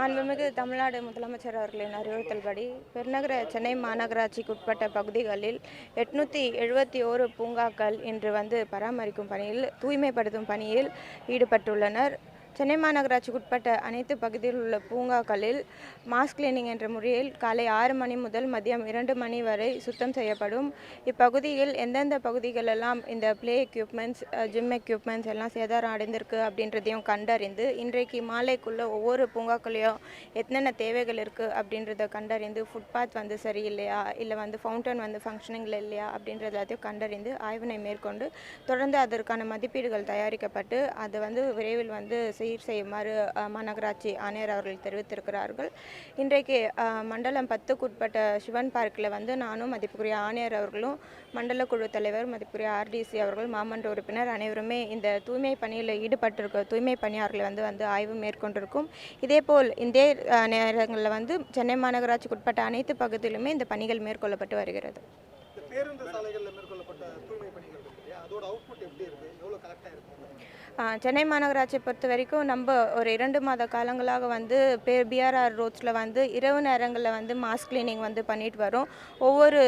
மாண்புமிகு தமிழ்நாடு முதலமைச்சர் அவர்களின் அறிவுறுத்தல்படி பெருநகர சென்னை மாநகராட்சிக்கு உட்பட்ட பகுதிகளில் எட்நூற்றி எழுபத்தி ஓரு பூங்காக்கள் இன்று வந்து பராமரிக்கும் பணியில் தூய்மைப்படுத்தும் பணியில் ஈடுபட்டுள்ளனர். சென்னை மாநகராட்சிக்கு உட்பட்ட அனைத்து பகுதியில் உள்ள பூங்காக்களில் மாஸ் கிளீனிங் என்ற முறையில் காலை ஆறு மணி முதல் மதியம் இரண்டு மணி வரை சுத்தம் செய்யப்படும். இப்பகுதியில் எந்தெந்த பகுதிகளெல்லாம் இந்த ப்ளே எக்யூப்மெண்ட்ஸ் ஜிம் எக்யூப்மெண்ட்ஸ் எல்லாம் சேதாரம் அடைந்திருக்கு அப்படின்றதையும் கண்டறிந்து இன்றைக்கு மாலைக்குள்ளே ஒவ்வொரு பூங்காக்களையும் என்னென்ன தேவைகள் இருக்குது அப்படின்றத கண்டறிந்து ஃபுட்பாத் வந்து சரியில்லையா? இல்லை வந்து ஃபவுண்டன் வந்து ஃபங்க்ஷனிங்கில் இல்லையா? அப்படின்றது எல்லாத்தையும் கண்டறிந்து ஆய்வினை மேற்கொண்டு தொடர்ந்து அதற்கான மதிப்பீடுகள் தயாரிக்கப்பட்டு அது வந்து விரைவில் வந்து சீர் செய்யுமாறு மாநகராட்சி ஆணையர் அவர்கள் தெரிவித்திருக்கிறார்கள். இன்றைக்கு மண்டலம் பத்துக்குட்பட்ட சிவன் பார்க்கில் வந்து நானும் மதிப்புக்குரிய ஆணையர் அவர்களும் மண்டல குழு தலைவர் மதிப்புக்குரிய ஆர்டிசி அவர்கள் மாமன்ற உறுப்பினர் அனைவருமே இந்த தூய்மை பணியில் ஈடுபட்டிருக்க தூய்மை பணியாளர்களை வந்து வந்து ஆய்வு மேற்கொண்டிருக்கும். இதேபோல் இதே நேரங்களில் வந்து சென்னை மாநகராட்சிக்கு உட்பட்ட அனைத்து பகுதியிலுமே இந்த பணிகள் மேற்கொள்ளப்பட்டு வருகிறது. பேருந்து சாலைகளில் மேற்கொள்ளப்பட்ட தூய்மை பணிகள் அதோட அவுட்புட் எப்படி இருக்கு? எவ்வளோ கரெக்டாக இருக்கு சென்னை மாநகராட்சியை பொறுத்த வரைக்கும் நம்ம ஒரு இரண்டு மாத காலங்களாக வந்து பே பிஆர்ஆர் ரோட்ஸில் வந்து இரவு நேரங்களில் வந்து மாஸ் கிளீனிங் வந்து பண்ணிட்டு வரோம். ஒவ்வொரு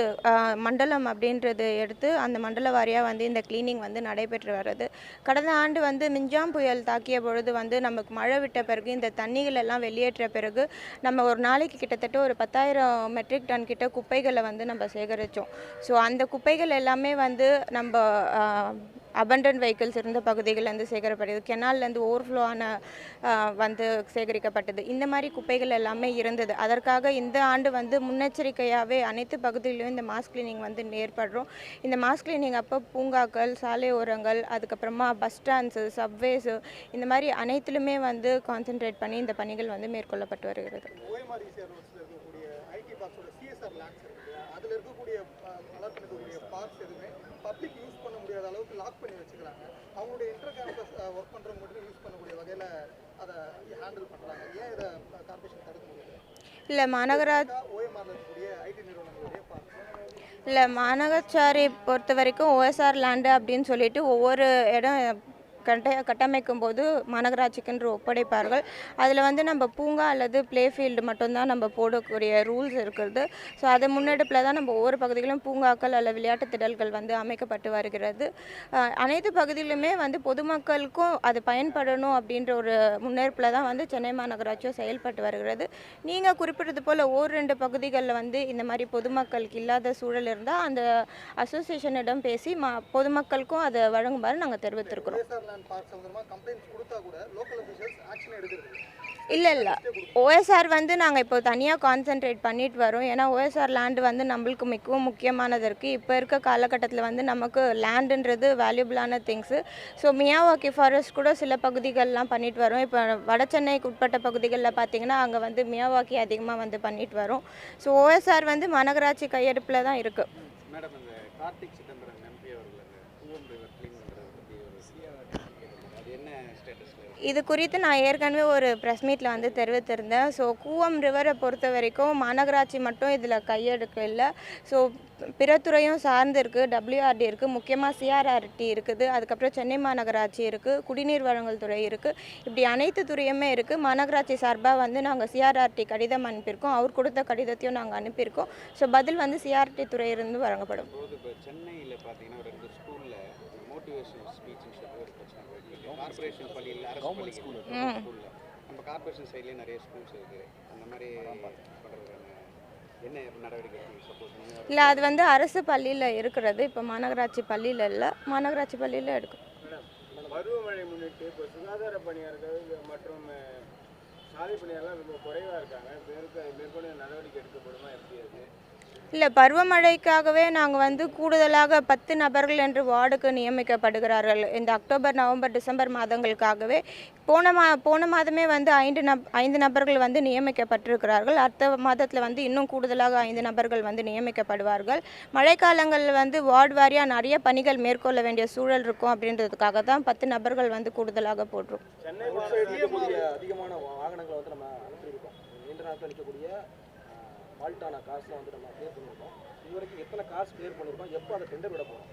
மண்டலம் அப்படின்றது எடுத்து அந்த மண்டல வாரியாக வந்து இந்த கிளீனிங் வந்து நடைபெற்று வர்றது. கடந்த ஆண்டு வந்து மிஞ்சாம் புயல் தாக்கிய பொழுது வந்து நமக்கு மழை விட்ட பிறகு இந்த தண்ணிகள் எல்லாம் வெளியேற்ற பிறகு நம்ம ஒரு நாளைக்கு கிட்டத்தட்ட ஒரு பத்தாயிரம் மெட்ரிக் டன் கிட்ட குப்பைகளை வந்து நம்ம சேகரித்தோம் ஸோ அந்த குப்பைகள் எல்லாமே வந்து நம்ம அபண்டன் வெஹிக்கிள்ஸ் இருந்த பகுதிகள்லேருந்து சேகரப்படுது கெனால்லேருந்து ஓவர்ஃப்ளோ ஆன வந்து சேகரிக்கப்பட்டது. இந்த மாதிரி குப்பைகள் எல்லாமே இருந்தது. அதற்காக இந்த ஆண்டு வந்து முன்னெச்சரிக்கையாகவே அனைத்து பகுதிகளிலும் இந்த மாஸ் கிளீனிங் வந்து ஏற்படுறோம். இந்த மாஸ் கிளீனிங் அப்போ பூங்காக்கள் சாலை ஓரங்கள் அதுக்கப்புறமா பஸ் ஸ்டாண்ட்ஸு சப்வேஸு இந்த மாதிரி அனைத்திலுமே வந்து கான்சென்ட்ரேட் பண்ணி இந்த பணிகள் வந்து மேற்கொள்ளப்பட்டு வருகிறது. அதில் இருக்கக்கூடிய பார்க்ஸ் எதுவுமே பப்ளிக் யூஸ் லாக் பண்ணி வச்சுக்கிறாங்க. அவங்களுடைய இன்டர் கேம்பஸ் ஒர்க் பண்ணுறவங்க மட்டும் யூஸ் பண்ணக்கூடிய வகையில் அதை ஹேண்டில் பண்ணுறாங்க ஏன் இதை கார்பரேஷன் தடுக்க முடியல? இல்லை மாநகரா ஓஎம்ஆரில் இருக்கக்கூடிய ஐடி நிறுவனங்களுடைய இல்லை மாநகராட்சி பொறுத்த வரைக்கும் ஓஎஸ்ஆர் லேண்டு அப்படின்னு சொல்லிட்டு ஒவ்வொரு இடம் கட்ட கட்டமைக்கும் போது மாநகராட்சிக்கென்று ஒப்படைப்பார்கள். அதில் வந்து நம்ம பூங்கா அல்லது ப்ளே ஃபீல்டு மட்டும்தான் நம்ம போடக்கூடிய ரூல்ஸ் இருக்கிறது. ஸோ அதை முன்னெடுப்பில் தான் நம்ம ஒவ்வொரு பகுதிகளிலும் பூங்காக்கள் அல்ல விளையாட்டு திடல்கள் வந்து அமைக்கப்பட்டு வருகிறது. அனைத்து பகுதியிலுமே வந்து பொதுமக்களுக்கும் அது பயன்படணும் அப்படின்ற ஒரு முன்னெடுப்பில் தான் வந்து சென்னை மாநகராட்சியும் செயல்பட்டு வருகிறது. நீங்கள் குறிப்பிட்டது போல் ஓர் ரெண்டு பகுதிகளில் வந்து இந்த மாதிரி பொதுமக்களுக்கு இல்லாத சூழல் இருந்தால் அந்த அசோசியேஷனிடம் பேசி மா பொதுமக்களுக்கும் அதை வழங்குமாறு நாங்கள் தெரிவித்திருக்கிறோம். லேண்ட் பார்க் சம்மந்தமாக கம்ப்ளைண்ட்ஸ் கொடுத்தா கூட லோக்கல் அஃபிஷியல்ஸ் ஆக்ஷன் எடுக்கிறது இல்ல. இல்லை இல்லை. ஓஎஸ்ஆர் வந்து நாங்கள் இப்போ தனியாக கான்சென்ட்ரேட் பண்ணிட்டு வரோம். ஏன்னா ஓஎஸ்ஆர் லேண்டு வந்து நம்மளுக்கு மிகவும் முக்கியமானது இருக்குது இப்போ இருக்க காலகட்டத்தில் வந்து நமக்கு லேண்டுன்றது வேல்யூபிளான திங்ஸு ஸோ மியாவாக்கி ஃபாரஸ்ட் கூட சில பகுதிகள்லாம் பண்ணிட்டு வரோம். இப்போ வட சென்னைக்கு உட்பட்ட பகுதிகளில் பார்த்தீங்கன்னா அங்கே வந்து மியாவாக்கி அதிகமாக வந்து பண்ணிட்டு வரோம். ஸோ ஓஎஸ்ஆர் வந்து மாநகராட்சி கையெடுப்பில் தான் இருக்குது மேடம் இந்த கார்த்திக் சிதம்பரம் எம்பி அவர்கள் அந்த கூவம் ரிவர் க்ளீன் பண்ணுறதை பற்றி ஒரு சிஆர் அது என்ன ஸ்டேட்டஸில் இருக்கு இது குறித்து நான் ஏற்கனவே ஒரு ப்ரெஸ் மீட்டில் வந்து தெரிவித்திருந்தேன். ஸோ கூவம் ரிவரை பொறுத்த வரைக்கும் மாநகராட்சி மட்டும் இதில் கையெடுக்க இல்லை ஸோ பிற துறையும் சார்ந்து இருக்குது டபிள்யூஆர்டி இருக்குது முக்கியமாக சிஆர்ஆர்டி இருக்குது. அதுக்கப்புறம் சென்னை மாநகராட்சி இருக்குது குடிநீர் வழங்கல் துறை இருக்குது இப்படி அனைத்து துறையுமே இருக்குது மாநகராட்சி சார்பாக வந்து நாங்கள் சிஆர்ஆர்டி கடிதம் அனுப்பியிருக்கோம். அவர் கொடுத்த கடிதத்தையும் நாங்கள் அனுப்பியிருக்கோம். ஸோ பதில் வந்து சிஆர்டி துறையிலிருந்து வழங்கப்படும். சென்னையில் பார்த்தீங்கன்னா ரெண்டு ஸ்கூலில் மோட்டிவேஷனல் ஸ்பீச்னு சொல்லி ஒரு பிரச்சனை போயிட்டு இருக்கு கார்பரேஷன் பள்ளியில் அரசு ஸ்கூலில் நம்ம கார்பரேஷன் சைட்லேயே நிறைய ஸ்கூல்ஸ் இருக்குது. அந்த மாதிரி பண்ணுறதுக்கான இல்லை அது வந்து அரசு பள்ளியில் இருக்கிறது. இப்போ மாநகராட்சி பள்ளியில் இல்லை. மாநகராட்சி பள்ளியில் எடுக்கும். பருவமழை முன்னிட்டு இப்போ சுகாதார பணியாளர்கள் மற்றும் சாலை பணியாளர்கள் ரொம்ப குறைவாக இருக்காங்க. மேற்க மேற்கொண்டு நடவடிக்கை எடுக்கப்படுமா? எப்படி அது இல்லை பருவமழைக்காகவே நாங்கள் வந்து கூடுதலாக பத்து நபர்கள் என்று வார்டுக்கு நியமிக்கப்படுகிறார்கள். இந்த அக்டோபர் நவம்பர் டிசம்பர் மாதங்களுக்காகவே போன மா போன மாதமே வந்து ஐந்து நப் ஐந்து நபர்கள் வந்து நியமிக்கப்பட்டிருக்கிறார்கள். அடுத்த மாதத்தில் வந்து இன்னும் கூடுதலாக ஐந்து நபர்கள் வந்து நியமிக்கப்படுவார்கள். மழைக்காலங்களில் வந்து வார்டு வாரியாக நிறைய பணிகள் மேற்கொள்ள வேண்டிய சூழல் இருக்கும் அப்படின்றதுக்காக தான் பத்து நபர்கள் வந்து கூடுதலாக போடுறோம் சென்னை அதிகமான வாகனங்களை வந்து நம்ம அனுப்பியிருக்கோம் நீண்ட நாட்கள் ஃபால்ட்டான காசுலாம் வந்து நம்ம பே பண்ணியிருக்கோம் இது வரைக்கும் எத்தனை காசு கிளியர் பண்ணியிருக்கோம் எப்போ அதை டெண்டர் விட போகிறோம்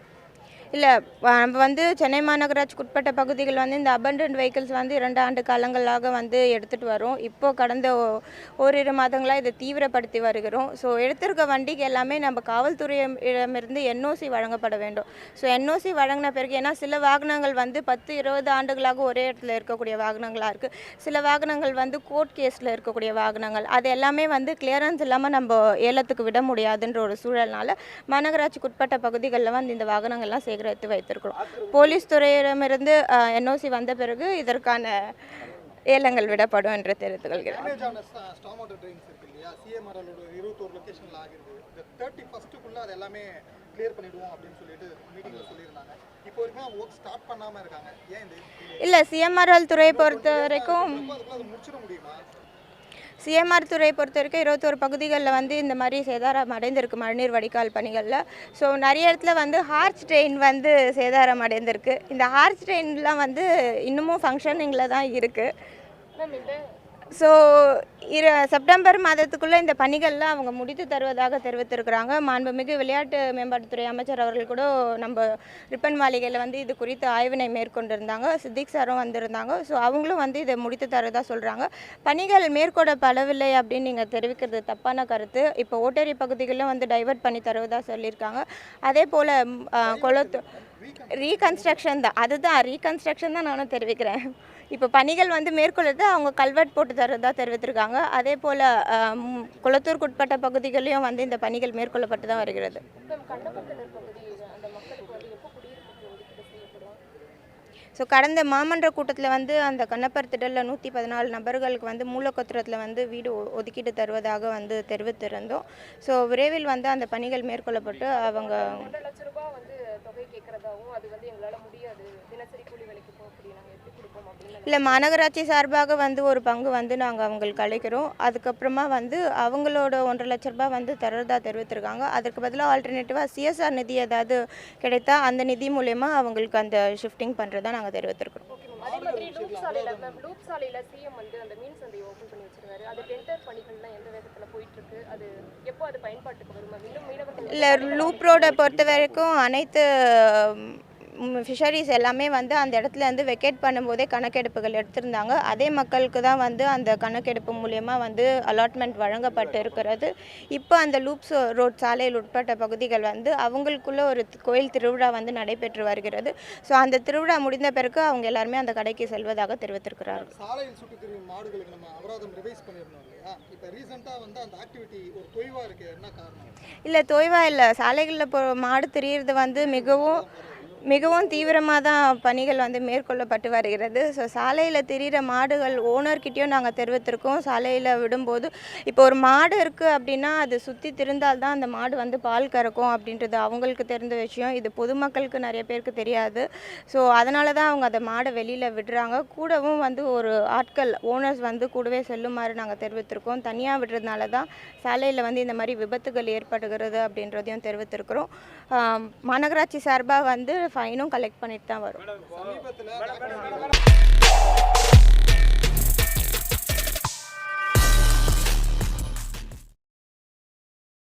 இல்லை நம்ம வந்து சென்னை மாநகராட்சிக்கு உட்பட்ட பகுதிகள் வந்து இந்த அபண்டன்ட் வெஹிக்கிள்ஸ் வந்து இரண்டு ஆண்டு காலங்களாக வந்து எடுத்துகிட்டு வரோம். இப்போது கடந்த ஓ- ஓரிரு மாதங்களாக இதை தீவிரப்படுத்தி வருகிறோம். ஸோ எடுத்திருக்க வண்டிக்கு எல்லாமே நம்ம காவல்துறையிடமிருந்து என்ஓசி வழங்கப்பட வேண்டும். ஸோ என்ஓசி வழங்கின பிறகு ஏன்னா சில வாகனங்கள் வந்து பத்து இருபது ஆண்டுகளாக ஒரே இடத்துல இருக்கக்கூடிய வாகனங்களாக இருக்குது சில வாகனங்கள் வந்து கோர்ட் கேஸில் இருக்கக்கூடிய வாகனங்கள். அது எல்லாமே வந்து கிளியரன்ஸ் இல்லாமல் நம்ம ஏலத்துக்கு விட முடியாதுன்ற ஒரு சூழல்னால மாநகராட்சிக்கு உட்பட்ட பகுதிகளில் வந்து இந்த வாகனங்கள்லாம் சேகரித்து வைத்திருக்கிறோம். போலீஸ் துறையிடமிருந்து என்ஓசி வந்த பிறகு இதற்கான ஏலங்கள் விடப்படும் என்று தெரிவித்துக் கொள்கிறேன். இல்லை சிஎம்ஆர்எல் துறையை பொறுத்த வரைக்கும் சிஎம்ஆர் துறையை பொறுத்த வரைக்கும் இருபத்தோரு பகுதிகளில் வந்து இந்த மாதிரி சேதாரம் அடைந்திருக்கு மழைநீர் வடிகால் பணிகளில். ஸோ நிறைய இடத்துல வந்து ஹார்ச் ட்ரெயின் வந்து சேதாரம் அடைந்திருக்கு. இந்த ஹார்ச் ட்ரெயின்லாம் வந்து இன்னமும் ஃபங்க்ஷனிங்கில் தான் இருக்குது ஸோ இரு செப்டம்பர் மாதத்துக்குள்ளே இந்த பணிகள்லாம் அவங்க முடித்து தருவதாக தெரிவித்திருக்கிறாங்க. மாண்புமிகு விளையாட்டு மேம்பாட்டுத்துறை அமைச்சர் அவர்கள் கூட நம்ம ரிப்பன் மாளிகையில் வந்து இது குறித்து ஆய்வினை மேற்கொண்டிருந்தாங்க. சித்திக் சாரும் வந்திருந்தாங்க. ஸோ அவங்களும் வந்து இதை முடித்து தரதாக சொல்கிறாங்க பணிகள் மேற்கொள்ளப்படவில்லை அப்படின்னு நீங்கள் தெரிவிக்கிறது தப்பான கருத்து. இப்போ ஓட்டேரி பகுதிகளில் வந்து டைவர்ட் பண்ணி தருவதாக சொல்லியிருக்காங்க. அதே போல் கொளத்து ரீகன்ஸ்ட்ரக்ஷன் தான். அதுதான் ரீகன்ஸ்ட்ரக்ஷன் தான் நானும் தெரிவிக்கிறேன். இப்போ பணிகள் வந்து மேற்கொள்வது அவங்க கல்வெட் போட்டு தரதா தெரிவித்திருக்காங்க. அதே போல் குளத்தூர்க்குட்பட்ட பகுதிகளையும் வந்து இந்த பணிகள் மேற்கொள்ளப்பட்டு தான் வருகிறது. ஸோ கடந்த மாமன்ற கூட்டத்தில் வந்து அந்த கண்ணப்பர் திடலில் நூற்றி பதினாலு நபர்களுக்கு வந்து மூலக்கத்திரத்தில் வந்து வீடு ஒ- ஒதுக்கீடு தருவதாக வந்து தெரிவித்திருந்தோம். ஸோ விரைவில் வந்து அந்த பணிகள் மேற்கொள்ளப்பட்டு அவங்க ஒன்றரை லட்ச ரூபாய் வந்து தொகை கேட்கறதாவும் அது வந்து எங்களால முடியாது தினசரி கூலி வேலைக்கு போக அப்படி நாங்க எப்படி கொடுப்போம் அப்படின்னு இல்லை மாநகராட்சி சார்பாக வந்து ஒரு பங்கு வந்து நாங்கள் அவங்களுக்கு அளிக்கிறோம். அதுக்கப்புறமா வந்து அவங்களோட ஒன்றரை லட்ச ரூபாய் வந்து தரதா தெரிவித்திருக்காங்க. அதுக்கு பதிலாக ஆல்டர்னேட்டிவாக சிஎஸ்ஆர் நிதி ஏதாவது கிடைத்தா அந்த நிதி மூலயமா அவங்களுக்கு அந்த ஷிஃப்டிங் பண்ணுறதா நாங்கள் தெரிவித்திருக்கிறோம். இல்லை லூப் ரோடை பொறுத்த வரைக்கும் அனைத்து ஃபிஷரிஸ் எல்லாமே வந்து அந்த இடத்துல இருந்து வெக்கேட் பண்ணும்போதே கணக்கெடுப்புகள் எடுத்திருந்தாங்க. அதே மக்களுக்கு தான் வந்து அந்த கணக்கெடுப்பு மூலயமா வந்து அலாட்மெண்ட் வழங்கப்பட்டு இருக்கிறது. இப்போ அந்த லூப்ஸ் ரோட் சாலையில் உட்பட்ட பகுதிகள் வந்து அவங்களுக்குள்ள ஒரு கோயில் திருவிழா வந்து நடைபெற்று வருகிறது. ஸோ அந்த திருவிழா முடிந்த பிறகு அவங்க எல்லாருமே அந்த கடைக்கு செல்வதாக தெரிவித்திருக்கிறார்கள். சாலையில் சுற்றி திரியும் மாடுகளுக்கு நம்ம அபராதம் ரிவைஸ் பண்ணியிருந்தோம் இல்லையா? இப்போ ரீசெண்டாக வந்து அந்த ஆக்டிவிட்டி ஒரு தொய்வாக இருக்கு. என்ன காரணம்? இல்லை தொய்வா இல்லை. சாலைகளில் மாடு திரியிறது வந்து மிகவும் மிகவும் தீவிரமாக தான் பணிகள் வந்து மேற்கொள்ளப்பட்டு வருகிறது. ஸோ சாலையில் திரியிற மாடுகள் ஓனர்கிட்டையும் நாங்கள் தெரிவித்திருக்கோம். சாலையில் விடும்போது இப்போ ஒரு மாடு இருக்குது அப்படின்னா அது சுற்றி திருந்தால் தான் அந்த மாடு வந்து பால் கறக்கும் அப்படின்றது அவங்களுக்கு தெரிந்த விஷயம். இது பொதுமக்களுக்கு நிறைய பேருக்கு தெரியாது. ஸோ அதனால தான் அவங்க அந்த மாடை வெளியில் விடுறாங்க. கூடவும் வந்து ஒரு ஆட்கள் ஓனர்ஸ் வந்து கூடவே செல்லுமாறு நாங்கள் தெரிவித்திருக்கோம். தனியாக விடுறதுனால தான் சாலையில் வந்து இந்த மாதிரி விபத்துகள் ஏற்படுகிறது அப்படின்றதையும் தெரிவித்திருக்கிறோம். மாநகராட்சி சார்பாக வந்து ஃபைனும் கலெக்ட் பண்ணிட்டு தான் வரும் சமீபத்தில்